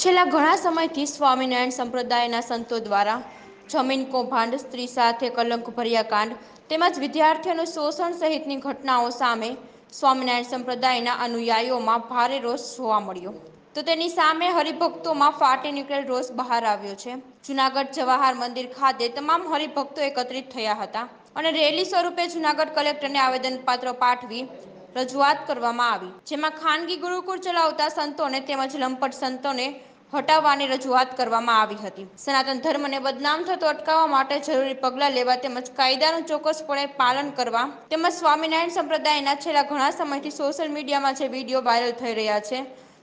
છેલ્લા ઘણા સમયથી સ્વામિનારાયણ સંપ્રદાયના સંતો દ્વારા જમીન કૌભાંડ, સ્ત્રી સાથે કલંક ભર્યા કાંડ તેમજ વિદ્યાર્થીઓનું શોષણ સહિતની ઘટનાઓ સામે સ્વામિનારાયણ સંપ્રદાયના અનુયાયીઓમાં ભારે રોષ જોવા મળ્યો. તો તેની સામે હરિભક્તોમાં ફાટી નીકળેલ રોષ બહાર આવ્યો છે. જુનાગઢ જવાહર મંદિર ખાતે તમામ હરિભક્તો એકત્રિત થયા હતા અને રેલી સ્વરૂપે જુનાગઢ કલેક્ટરને આવેદનપત્ર પાઠવી રજૂઆત કરવામાં આવી, જેમાં ખાનગી ગુરુકુળ ચલાવતા સંતોને તેમજ લંપટ સંતોને હટાવવાની રજૂઆત કરવામાં આવી હતી. સનાતન ધર્મને બદનામ થતો અટકાવવા માટે જરૂરી પગલાં લેવા તેમજ કાયદાનું ચોક્કસપણે પાલન કરવા તેમજ સ્વામિનારાયણ સંપ્રદાયના છેલ્લા ઘણા સમયથી સોશિયલ મીડિયામાં જે વીડિયો વાયરલ થઈ રહ્યા છે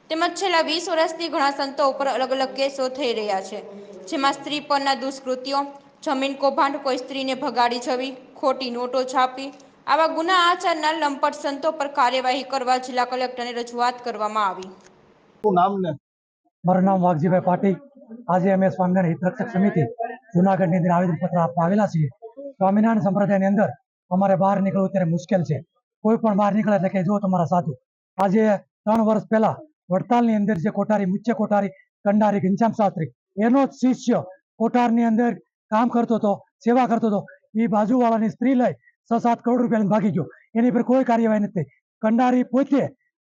તેમજ છેલ્લા વીસ વર્ષથી ઘણા સંતો ઉપર અલગ અલગ કેસો થઈ રહ્યા છે, જેમાં સ્ત્રી પરના દુષ્કૃત્યો જમીન કૌભાંડ, કોઈ સ્ત્રીને ભગાડી જવી, ખોટી નોટો છાપવી આવા ગુના આચરનાર લંપટ સંતો પર કાર્યવાહી કરવા જિલ્લા કલેક્ટરને રજૂઆત કરવામાં આવી. નામ ને? મારું નામ વાઘજીભાઈ પાટી આજે અમે સ્વામિનારાયણ હિતરક્ષક સમિતિ જુનાગઢની અંદર આવેદનપત્ર આપવા આવેલા છીએ. સ્વામિનારાયણ સંપ્રદાયની અંદર અમારે બહાર નીકળવું અત્યારે મુશ્કેલ છે. કોઈ પણ બહાર નીકળે એટલે કે જો તમારા સાધુ. આજે ત્રણ વર્ષ પહેલા વડતાલની અંદર જે કોઠારી મુખ્ય કોઠારી કંડારી ઘનશ્યામ શાસ્ત્રી એનો જ શિષ્ય કોઠારની અંદર કામ કરતો હતો સેવા કરતો હતો એ બાજુવાળાની સ્ત્રી લઈ છ સાત કરોડ રૂપિયા ભાગી ગયો. એની પર કોઈ કાર્યવાહી નથી. કંડારી પોતે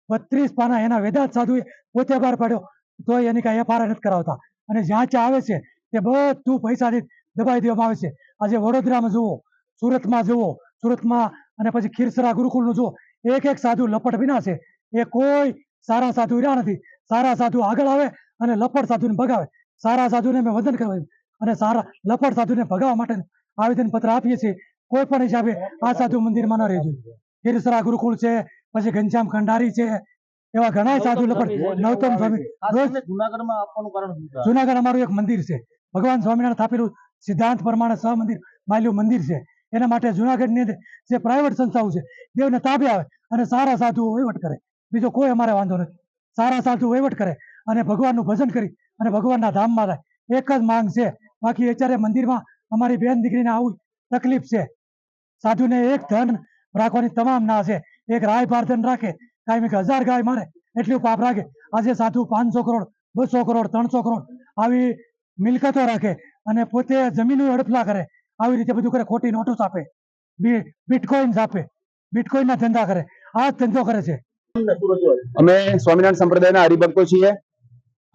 બત્રીસ પાના એના વેદાંત સાધુએ પોતે બહાર પાડ્યો. તો એની કાંઈ એફઆરઆઈ નથી કરાવતા. અને જ્યાં ચા આવે છે, તે બધું પૈસાથી દબાઈ દેવામાં આવે છે. આજે વડોદરામાં જુઓ, સુરતમાં જુઓ, સુરતમાં અને પછી ખીરસરા ગુરુકુળનું જુઓ. એક એક સાધુ લપટ વિના છે. એ કોઈ સારા સાધુ રહ્યા નથી. સારા સાધુ આગળ આવે અને લપટ સાધુને ભગાવે. સારા સાધુને મેં વંદન કરવાયું અને સારા લપટ સાધુને ભગાવવા માટે આવેદન પત્ર આપીએ છીએ. કોઈ પણ હિસાબે આ સાધુ મંદિરમાં ન રહેજો. ખીરસરા ગુરુકુળ છે પછી ઘનશ્યામ ખંડારી છે એવા ઘણા સાધુ લપટ નવતમ સ્વામી. જુનાગઢમાં આપવાનું કારણ જુનાગઢ અમારું એક મંદિર છે. ભગવાન સ્વામિનારાયણ સ્થાપેલું સિદ્ધાંત પ્રમાણે સહ મંદિર માલ્યું મંદિર છે. એના માટે જુનાગઢની અંદર જે પ્રાઇવેટ સંસ્થાઓ છે દેવને તાબે આવે અને સારા સાધુઓ વહીવટ કરે. બીજો કોઈ અમારે વાંધો નથી. સારા સાધુ વહીવટ કરે અને ભગવાનનું ભજન કરી અને ભગવાનના ધામમાં જાય. એક જ માંગ છે. બાકી અત્યારે મંદિરમાં અમારી બેન દીકરીને આવું તકલીફ છે. સાધુને એક ધન રાખવાની તમામ ના છે. એક રાય પાર્ધન રાખે, કાંઈ એક હજાર ગાય મારે, એટલું પાપ રાખે. આજે સાધુ પાંચસો કરોડ, બસો કરોડ, ત્રણસો કરોડ આવી મિલકતો રાખે અને પોતે જમીનો હડફલા કરે. આવી રીતે બધું કરે, ખોટી નોટો આપે બિટકોઇન્સ આપે બિટકોઇનના ધંધા કરે, આ ધંધો કરે છે? અમે સ્વામિનારાયણ સંપ્રદાયના હરિભક્તો છીએ.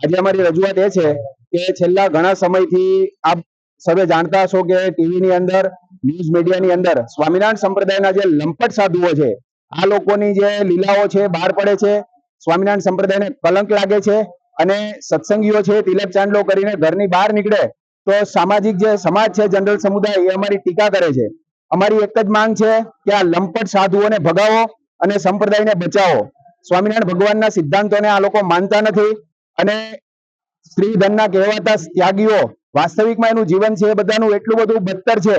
આજે અમારી રજૂઆત એ છે કે છેલ્લા ઘણા સમયથી આપ સર્વે જાણતા હશો કે ટીવીની અંદર ન્યૂઝ મીડિયાની અંદર સ્વામિનારાયણ સંપ્રદાયના જે લંપટ સાધુઓ છે, આ લોકોની જે લીલાઓ છે, બહાર પડે છે, સ્વામિનારાયણ સંપ્રદાયને કલંક લાગે છે અને સત્સંગીઓ છે, તિલક ચાંદલો કરીને ઘરની બહાર નીકળે, તો સામાજિક જે સમાજ છે, જનરલ સમુદાય, એ અમારી ટીકા કરે છે. અમારી એક જ માંગ છે કે આ લંપટ સાધુઓને ભગાવો અને સંપ્રદાયને બચાવો. સ્વામિનારાયણ ભગવાનના સિદ્ધાંતોને આ લોકો માનતા નથી અને સ્ત્રી ધનના કહેવાતા ત્યાગીઓ વાસ્તવિકમાં એનું જીવન છે એ બધાનું એટલું બધું બદતર છે.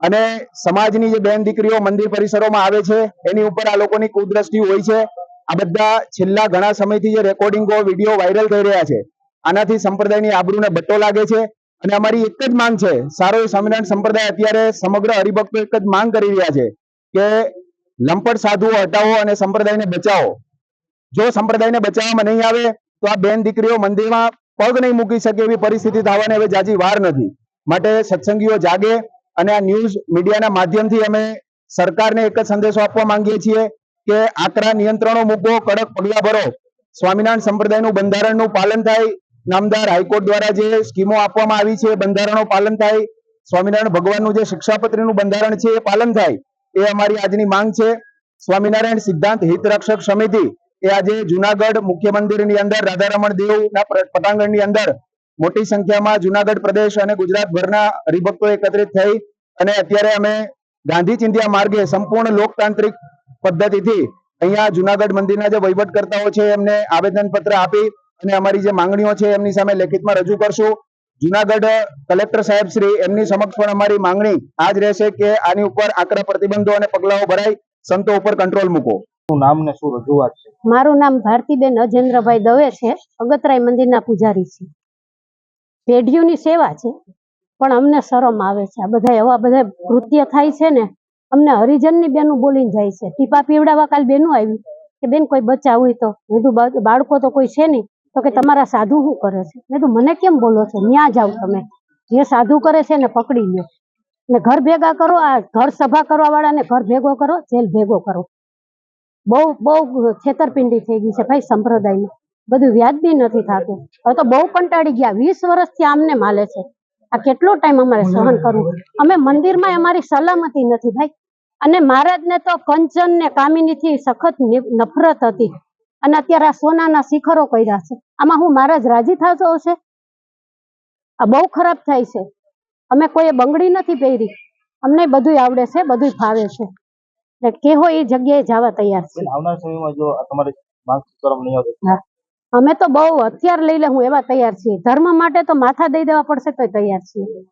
અને સમાજની જે બેન દીકરીઓ મંદિર પરિસરોમાં આવે છે, એની ઉપર આ લોકોની કુદ્રષ્ટિ હોય છે. આ બધા છેલ્લા ઘણા સમયથી જે રેકોર્ડિંગો, વીડિયો વાયરલ થઈ રહ્યા છે. આનાથી સંપ્રદાયની આબરૂને બટ્ટો લાગે છે. અને અમારી એક જ માંગ છે, સારો સ્વામિનારાયણ સંપ્રદાય અત્યારે સમગ્ર હરિભક્તો એક જ માંગ કરી રહ્યા છે કે લંપટ સાધુઓ હટાવો અને સંપ્રદાયને બચાવો. જો સંપ્રદાયને બચાવવામાં નહીં આવે, તો આ બેન દીકરીઓ મંદિરમાં પગ નહીં મૂકી શકે એવી પરિસ્થિતિ થવાની હવે જાજી વાર નથી. માટે સત્સંગીઓ જાગે અને આ ન્યૂઝ મીડિયાના માધ્યમથી અમે સરકારને એક જ સંદેશો આપવા માંગીએ છીએ કે આકરા નિયંત્રણો મૂકો, કડક પગલા ભરો. સ્વામિનારાયણ સંપ્રદાયનું બંધારણનું પાલન થાય. નામદાર હાઈકોર્ટ દ્વારા જે સ્કીમો આપવામાં આવી છે બંધારણો પાલન થાય. સ્વામિનારાયણ ભગવાનનું જે શિક્ષાપત્રીનું બંધારણ છે એ પાલન થાય. એ અમારી આજની માંગ છે. સ્વામિનારાયણ સિદ્ધાંત હિત રક્ષક સમિતિ એ આજે જુનાગઢ મુખ્ય મંદિરની અંદર રાધારમણ દેવના પટાંગણની અંદર મોટી સંખ્યામાં જુનાગઢ પ્રદેશ અને ગુજરાતભરના હરિભક્તો એકત્રિત થઈ અને અત્યારે અમે ગાંધી ચિંધ્યા માર્ગે સંપૂર્ણ લોકતાંત્રિક પદ્ધતિથી અહીંયા જુનાગઢ મંદિરના જે વહીવટકર્તાઓ છે, એમને આવેદનપત્ર આપી અને અમારી જે માંગણીઓ છે, એમની સામે લેખિતમાં રજૂ કરશું. જુનાગઢ કલેક્ટર સાહેબ શ્રી, એમની સમક્ષ પણ અમારી માંગણી આ જ રહેશે કે આની ઉપર આકરા પ્રતિબંધો અને પગલાઓ ભરાય સંતો ઉપર કંટ્રોલ મૂકો મારું નામ ભારતીબેન અજેન્દ્રભાઈ દવે છે. અગતરાય મંદિરના પૂજારી છે. પેઢીઓની સેવા છે. પણ અમને શરમ આવે છે. આ બધા એવા બધા કૃત્ય થાય છે ને, અમને હરિજનની બેનું બોલીને જાય છે. ટીપા પીવડાવવા કાલ બેનું આવી કે, બેન, કોઈ બચ્ચા હોય તો. કીધું બાળકો તો કોઈ છે નહીં. તો કે તમારા સાધુ શું કરે છે? મેં કીધું, મને કેમ બોલો છો? ન્યા જાઓ તમે. જે સાધુ કરે છે ને પકડી લો ને ઘર ભેગા કરો, આ ઘર સભા કરવા વાળાને ઘર ભેગો કરો, જેલ ભેગો કરો. બહુ બહુ છેતરપિંડી થઈ ગઈ છે ભાઈ સંપ્રદાયમાં બધું વ્યાજબી નથી થતું. હવે તો બહુ કંટાળી ગયા. વીસ વર્ષથી આમને માલે છે. આ કેટલો ટાઈમ અમારે સહન કરવું? અમે મંદિરમાં અમારી સલામતી નથી ભાઈ. અને મહારાજને તો કંચન ને કામિનીથી સખત નફરત હતી. અને અત્યારે આ સોનાના શિખરો કર્યા છે. આમાં હું મહારાજ રાજી થતો હશે? આ બહુ ખરાબ થાય છે. અમે કોઈએ બંગડી નથી પહેરી. અમને બધું આવડે છે બધું ફાવે છે. ને કેહો એ જગ્યાએ જવા તૈયાર છે. આવનાર સમયમાં જો તમારે માંગ તરફ નહીં આવે અમે તો બહુ હથિયાર લઈ લે હું એવા તૈયાર છીએ. ધર્મ માટે તો માથા દઈ દેવા પડશે તો તૈયાર છીએ.